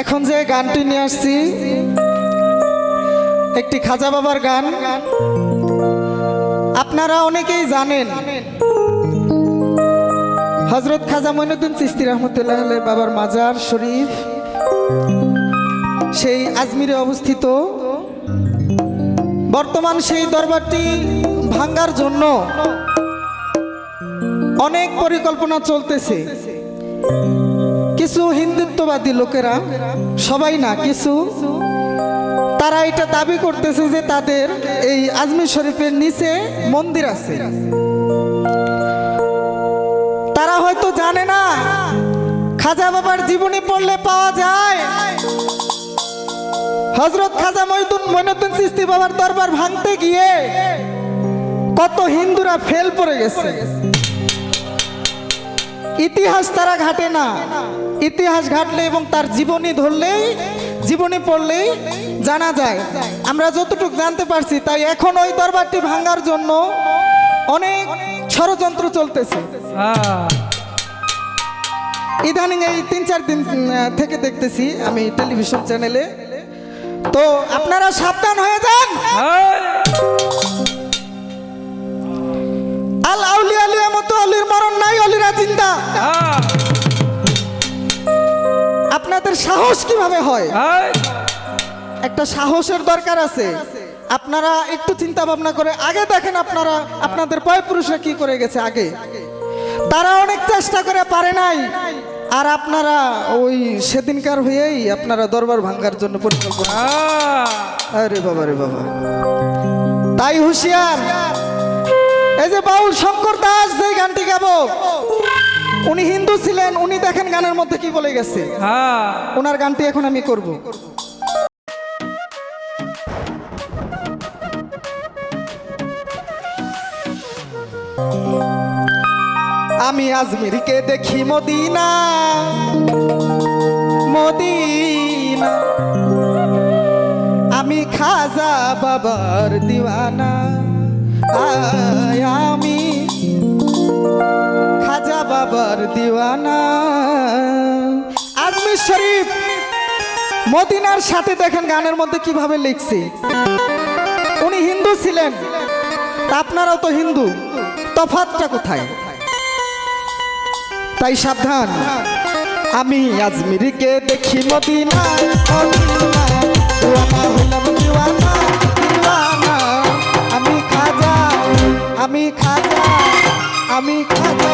এখন যে গানটি নিয়ে আসছি, একটি খাজা বাবার গান। আপনারা অনেকেই জানেন হজরত খাজা মইনুদ্দিন চিস্তি রহমতুল্লাহ বাবার মাজার শরীফ। সেই আজমিরে অবস্থিত। বর্তমান সেই দরবারটি ভাঙ্গার জন্য অনেক পরিকল্পনা চলতেছে। কিছু হিন্দুত্ববাদী লোকেরা সবাই না, কিছু। তারা এটা দাবি করতেছে যে তাদের এই আজমির শরীফের নিচে মন্দির আছে। তারা হয়তো জানে না, খাজা বাবার জীবনী পড়লে পাওয়া যায়। হজরত খাজা মইদুন মইনুদ্দিন চিস্তি বাবার দরবার ভাঙতে গিয়ে কত হিন্দুরা ফেল পড়ে গেছে। ইতিহাস তারা ঘাটে না। ইতিহাস ঘাটলে এবং তার জীবনী ধরলেই জীবনী পড়লেই জানা যায়। আমরা যতটুকু জানতে পারছি তাই এখন ওই দরবারটি ভাঙার জন্য অনেক ষড়যন্ত্র চলতেছে। হ্যাঁ। ইদানিং এই তিন চার দিন থেকে দেখতেছি আমি টেলিভিশন চ্যানেলে। তো আপনারা সাবধান হয়ে যান। হ্যাঁ। আল আউলি আলিয়া মতো অলির মরণ নাই অলিরা জিন্দা। হ্যাঁ। আপনাদের সাহস কীভাবে হয়? একটা সাহসের দরকার আছে। আপনারা একটু চিন্তা ভাবনা করে আগে দেখেন আপনারা আপনাদের পয় পুরুষরা কি করে গেছে আগে। তারা অনেক চেষ্টা করে পারে নাই। আর আপনারা ওই সেদিনকার হয়েই আপনারা দরবার ভাঙ্গার জন্য পরিকল্পনা হ্যাঁ আরে বাবা রে বাবা। তাই হুঁশিয়ার। এই যে বাউল শঙ্কর দাস যে গানটি গাবো। উনি হিন্দু ছিলেন উনি দেখেন গানের মধ্যে কি বলে গেছে। হ্যাঁ। ওনার গানটি এখন আমি করব। আমি আজমিরকে দেখি মদিনা মদিনা। আমি খাজা বাবার দিওয়ানা আয় আমি খাজা বাবার দিওয়ানা। আজমির শরীফ, মদিনার সাথে দেখেন গানের মধ্যে কীভাবে লিখছে। উনি হিন্দু ছিলেন, আপনারাও তো হিন্দু তফাতটা কোথায়? তাই সাবধান। আমি আজমিরকে দেখি মদিনা। আমি খাজা আমি খাজা আমি খাজা।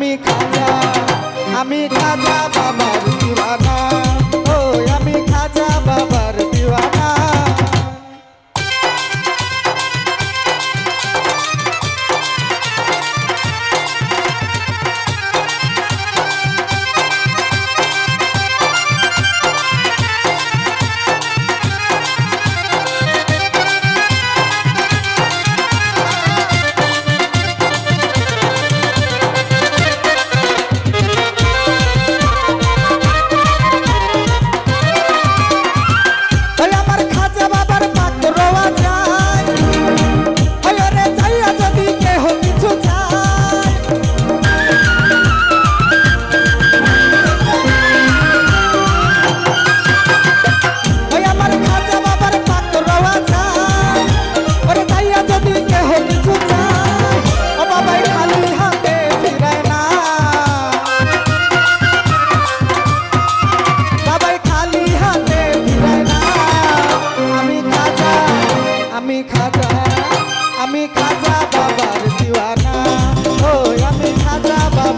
আমি খাজা আমি খাজা বাবার খাজা আমি খাজা বাবার দিওয়ানা। ও আমি খাজা বাবা